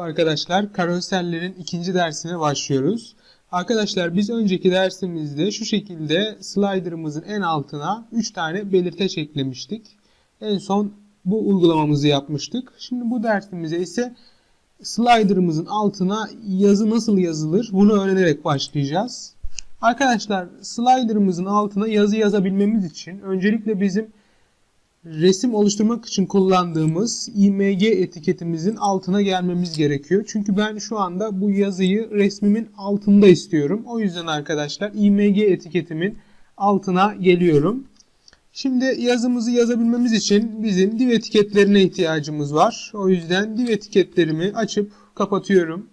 Merhaba arkadaşlar. Karosellerin ikinci dersine başlıyoruz. Arkadaşlar biz önceki dersimizde şu şekilde slider'ımızın en altına 3 tane belirteç eklemiştik. En son bu uygulamamızı yapmıştık. Şimdi bu dersimize ise slider'ımızın altına yazı nasıl yazılır bunu öğrenerek başlayacağız. Arkadaşlar slider'ımızın altına yazı yazabilmemiz için öncelikle bizim resim oluşturmak için kullandığımız img etiketimizin altına gelmemiz gerekiyor. Çünkü ben şu anda bu yazıyı resmimin altında istiyorum. O yüzden arkadaşlar img etiketimin altına geliyorum. Şimdi yazımızı yazabilmemiz için bizim div etiketlerine ihtiyacımız var. O yüzden div etiketlerimi açıp kapatıyorum.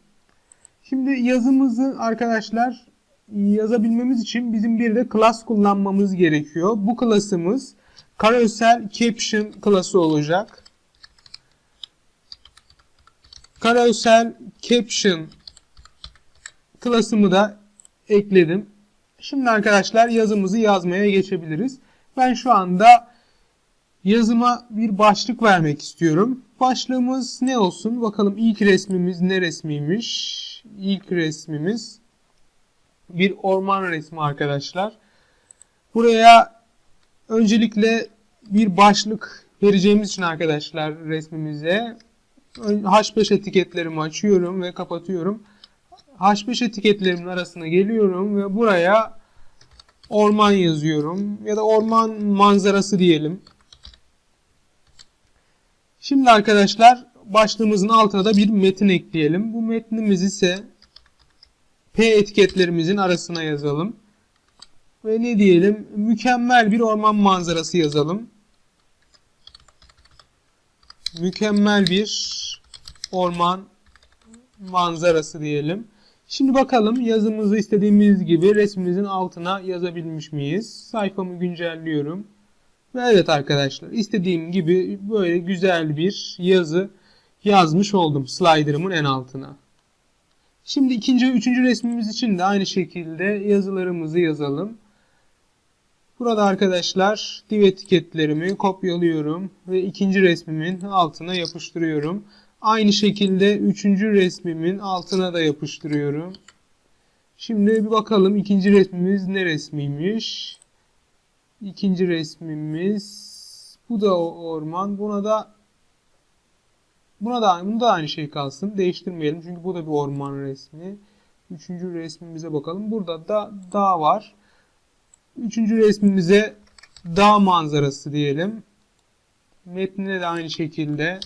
Şimdi yazımızı arkadaşlar yazabilmemiz için bizim bir de class kullanmamız gerekiyor. Bu class'ımız Carousel Caption klası olacak. Carousel Caption klasımı da ekledim. Şimdi arkadaşlar yazımızı yazmaya geçebiliriz. Ben şu anda yazıma bir başlık vermek istiyorum. Başlığımız ne olsun? Bakalım ilk resmimiz ne resmiymiş? İlk resmimiz bir orman resmi arkadaşlar. Buraya Öncelikle bir başlık vereceğimiz için arkadaşlar resmimize H5 etiketlerimi açıyorum ve kapatıyorum. H5 etiketlerimin arasına geliyorum ve buraya orman yazıyorum ya da orman manzarası diyelim. Şimdi arkadaşlar başlığımızın altına da bir metin ekleyelim. Bu metnimiz ise P etiketlerimizin arasına yazalım. Ve ne diyelim? Mükemmel bir orman manzarası yazalım. Mükemmel bir orman manzarası diyelim. Şimdi bakalım yazımızı istediğimiz gibi resmimizin altına yazabilmiş miyiz? Sayfamı güncelliyorum. Ve evet arkadaşlar istediğim gibi böyle güzel bir yazı yazmış oldum slider'ımın en altına. Şimdi ikinci ve üçüncü resmimiz için de aynı şekilde yazılarımızı yazalım. Burada arkadaşlar div etiketlerimi kopyalıyorum ve ikinci resmimin altına yapıştırıyorum. Aynı şekilde üçüncü resmimin altına da yapıştırıyorum. Şimdi bir bakalım ikinci resmimiz ne resmiymiş. İkinci resmimiz bu da orman. Buna da buna da buna da aynı şey kalsın. Değiştirmeyelim çünkü bu da bir orman resmi. Üçüncü resmimize bakalım. Burada da dağ var. Üçüncü resmimize dağ manzarası diyelim. Metnine de aynı şekilde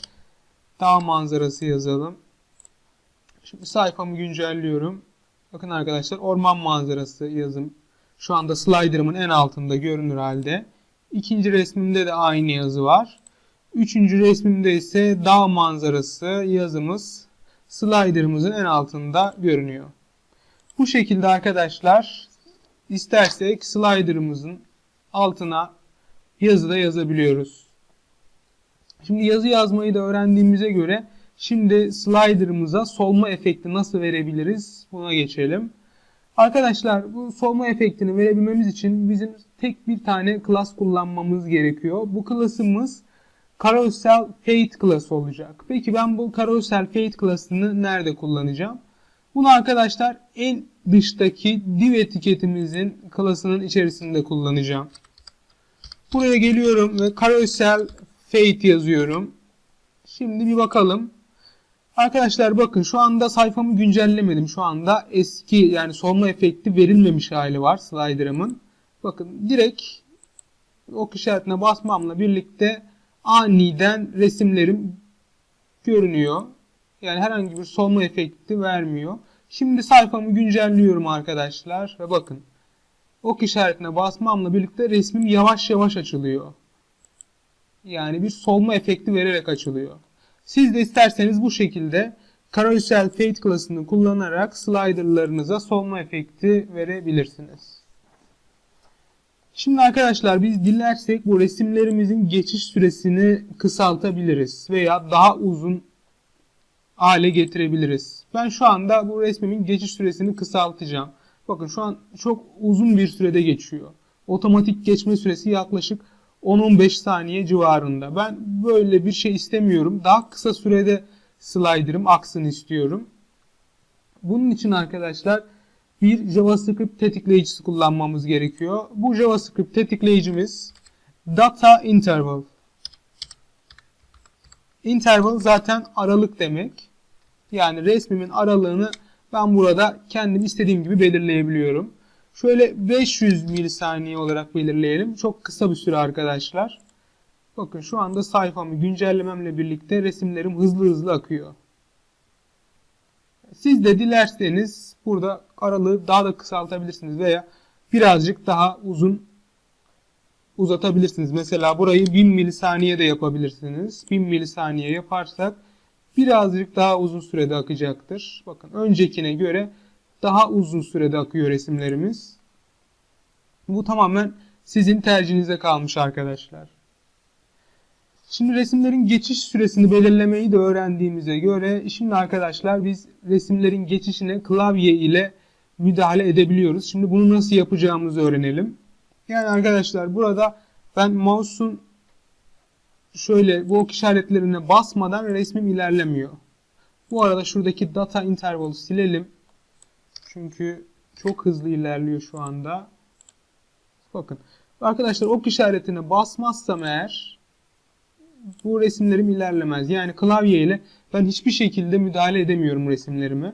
dağ manzarası yazalım. Şimdi sayfamı güncelliyorum. Bakın arkadaşlar orman manzarası yazım. Şu anda slider'ımın en altında görünür halde. İkinci resmimde de aynı yazı var. Üçüncü resmimde ise dağ manzarası yazımız slider'ımızın en altında görünüyor. Bu şekilde arkadaşlar İstersek slider'ımızın altına yazı da yazabiliyoruz. Şimdi yazı yazmayı da öğrendiğimize göre şimdi slider'ımıza solma efekti nasıl verebiliriz buna geçelim. Arkadaşlar bu solma efektini verebilmemiz için bizim tek bir tane class kullanmamız gerekiyor. Bu class'ımız Carousel Fade class olacak. Peki ben bu Carousel Fade class'ını nerede kullanacağım? Bunu arkadaşlar en dıştaki div etiketimizin klasının içerisinde kullanacağım. Buraya geliyorum ve carousel fade yazıyorum. Şimdi bir bakalım. Arkadaşlar bakın şu anda sayfamı güncellemedim. Şu anda eski yani solma efekti verilmemiş hali var slider'ımın. Bakın direkt ok işaretine basmamla birlikte aniden resimlerim görünüyor. Yani herhangi bir solma efekti vermiyor. Şimdi sayfamı güncelliyorum arkadaşlar ve bakın ok işaretine basmamla birlikte resmim yavaş yavaş açılıyor. Yani bir solma efekti vererek açılıyor. Siz de isterseniz bu şekilde Carousel Fade klasını kullanarak sliderlarınıza solma efekti verebilirsiniz. Şimdi arkadaşlar biz dilersek bu resimlerimizin geçiş süresini kısaltabiliriz veya daha uzun hale getirebiliriz. Ben şu anda bu resmimin geçiş süresini kısaltacağım. Bakın şu an çok uzun bir sürede geçiyor. Otomatik geçme süresi yaklaşık 10-15 saniye civarında. Ben böyle bir şey istemiyorum. Daha kısa sürede slider'ım aksın istiyorum. Bunun için arkadaşlar bir JavaScript tetikleyicisi kullanmamız gerekiyor. Bu JavaScript tetikleyicimiz data interval. Interval zaten aralık demek. Yani resmimin aralığını ben burada kendim istediğim gibi belirleyebiliyorum. Şöyle 500 milisaniye olarak belirleyelim. Çok kısa bir süre arkadaşlar. Bakın şu anda sayfamı güncellememle birlikte resimlerim hızlı hızlı akıyor. Siz de dilerseniz burada aralığı daha da kısaltabilirsiniz veya birazcık daha uzun uzatabilirsiniz. Mesela burayı 1000 milisaniye de yapabilirsiniz. 1000 milisaniye yaparsak birazcık daha uzun sürede akacaktır. Bakın öncekine göre daha uzun sürede akıyor resimlerimiz. Bu tamamen sizin tercihinize kalmış arkadaşlar. Şimdi resimlerin geçiş süresini belirlemeyi de öğrendiğimize göre şimdi arkadaşlar biz resimlerin geçişine klavye ile müdahale edebiliyoruz. Şimdi bunu nasıl yapacağımızı öğrenelim. Yani arkadaşlar burada ben mouse'un şöyle bu ok işaretlerine basmadan resmim ilerlemiyor. Bu arada şuradaki data interval'ı silelim. Çünkü çok hızlı ilerliyor şu anda. Bakın. Arkadaşlar ok işaretine basmazsam eğer bu resimlerim ilerlemez. Yani klavye ile ben hiçbir şekilde müdahale edemiyorum resimlerimi.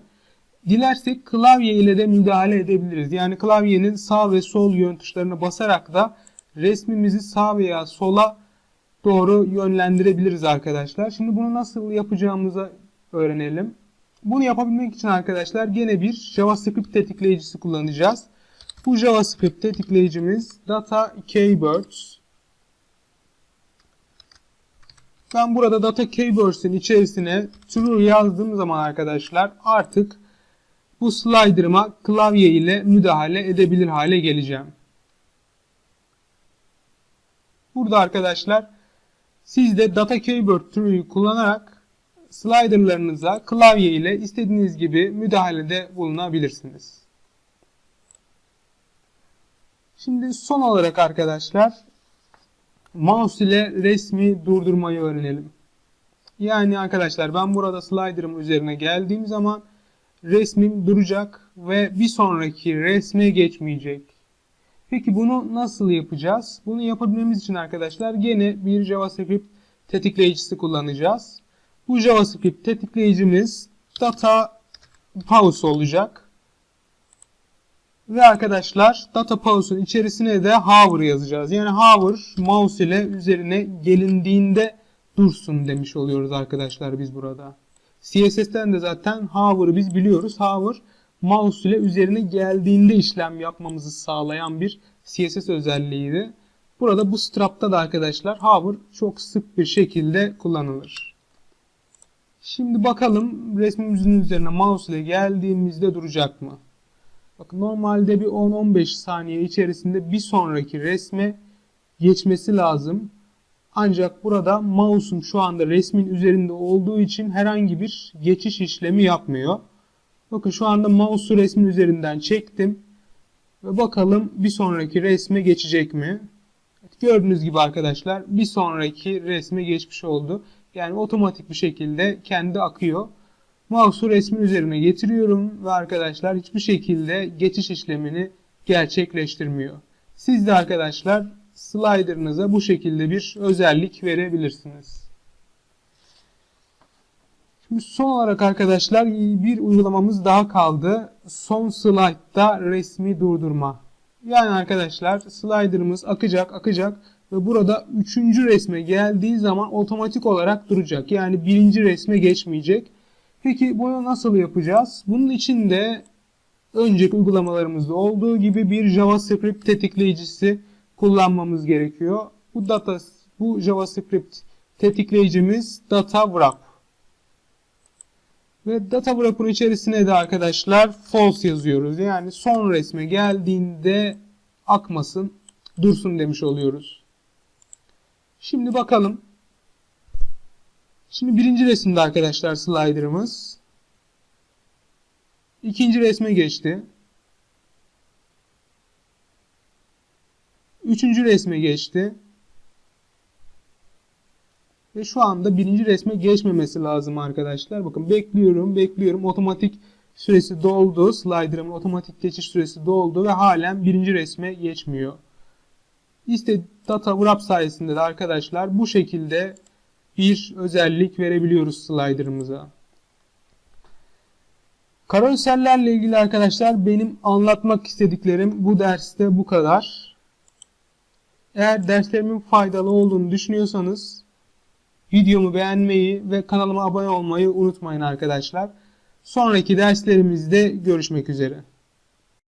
Dilersek klavye ile de müdahale edebiliriz. Yani klavyenin sağ ve sol yön tuşlarına basarak da resmimizi sağ veya sola doğru yönlendirebiliriz arkadaşlar. Şimdi bunu nasıl yapacağımızı öğrenelim. Bunu yapabilmek için arkadaşlar gene bir JavaScript tetikleyicisi kullanacağız. Bu JavaScript tetikleyicimiz data keywords. Ben burada data keywords'in içerisine true yazdığım zaman arkadaşlar artık bu slider'ıma klavye ile müdahale edebilir hale geleceğim. Burada arkadaşlar siz de data keyword true'yu kullanarak slider'larınıza klavye ile istediğiniz gibi müdahalede bulunabilirsiniz. Şimdi son olarak arkadaşlar mouse ile resmi durdurmayı öğrenelim. Yani arkadaşlar ben burada slider'ım üzerine geldiğim zaman resmim duracak ve bir sonraki resme geçmeyecek. Peki bunu nasıl yapacağız? Bunu yapabilmemiz için arkadaşlar gene bir JavaScript tetikleyicisi kullanacağız. Bu JavaScript tetikleyicimiz data pause olacak. Ve arkadaşlar data pause'un içerisine de hover yazacağız. Yani hover mouse ile üzerine gelindiğinde dursun demiş oluyoruz arkadaşlar biz burada. CSS'ten de zaten hover'ı biz biliyoruz. Hover mouse ile üzerine geldiğinde işlem yapmamızı sağlayan bir CSS özelliğiydi. Burada bu strap'ta da arkadaşlar hover çok sık bir şekilde kullanılır. Şimdi bakalım resmimizin üzerine mouse ile geldiğimizde duracak mı? Bakın normalde bir 10-15 saniye içerisinde bir sonraki resme geçmesi lazım. Ancak burada mouse'um şu anda resmin üzerinde olduğu için herhangi bir geçiş işlemi yapmıyor. Bakın şu anda mouse'u resmin üzerinden çektim. Ve bakalım bir sonraki resme geçecek mi? Gördüğünüz gibi arkadaşlar bir sonraki resme geçmiş oldu. Yani otomatik bir şekilde kendi akıyor. Mouse'u resmin üzerine getiriyorum ve arkadaşlar hiçbir şekilde geçiş işlemini gerçekleştirmiyor. Siz de arkadaşlar slider'ınıza bu şekilde bir özellik verebilirsiniz. Şimdi son olarak arkadaşlar bir uygulamamız daha kaldı. Son slide'da resmi durdurma. Yani arkadaşlar slider'ımız akacak akacak ve burada üçüncü resme geldiği zaman otomatik olarak duracak. Yani birinci resme geçmeyecek. Peki bunu nasıl yapacağız? Bunun için de önceki uygulamalarımızda olduğu gibi bir JavaScript tetikleyicisi kullanmamız gerekiyor. Bu data bu JavaScript tetikleyicimiz data wrap. Ve data wrap'ın içerisine de arkadaşlar false yazıyoruz. Yani son resme geldiğinde akmasın, dursun demiş oluyoruz. Şimdi bakalım. Şimdi birinci resimde arkadaşlar slider'ımız. İkinci resme geçti. Üçüncü resme geçti. Ve şu anda birinci resme geçmemesi lazım arkadaşlar. Bakın bekliyorum, bekliyorum. Otomatik süresi doldu. Slider'ımın otomatik geçiş süresi doldu ve halen birinci resme geçmiyor. İşte Data Wrap sayesinde de arkadaşlar bu şekilde bir özellik verebiliyoruz slider'ımıza. Karosellerle ilgili arkadaşlar benim anlatmak istediklerim bu derste bu kadar. Eğer derslerimin faydalı olduğunu düşünüyorsanız videomu beğenmeyi ve kanalıma abone olmayı unutmayın arkadaşlar. Sonraki derslerimizde görüşmek üzere.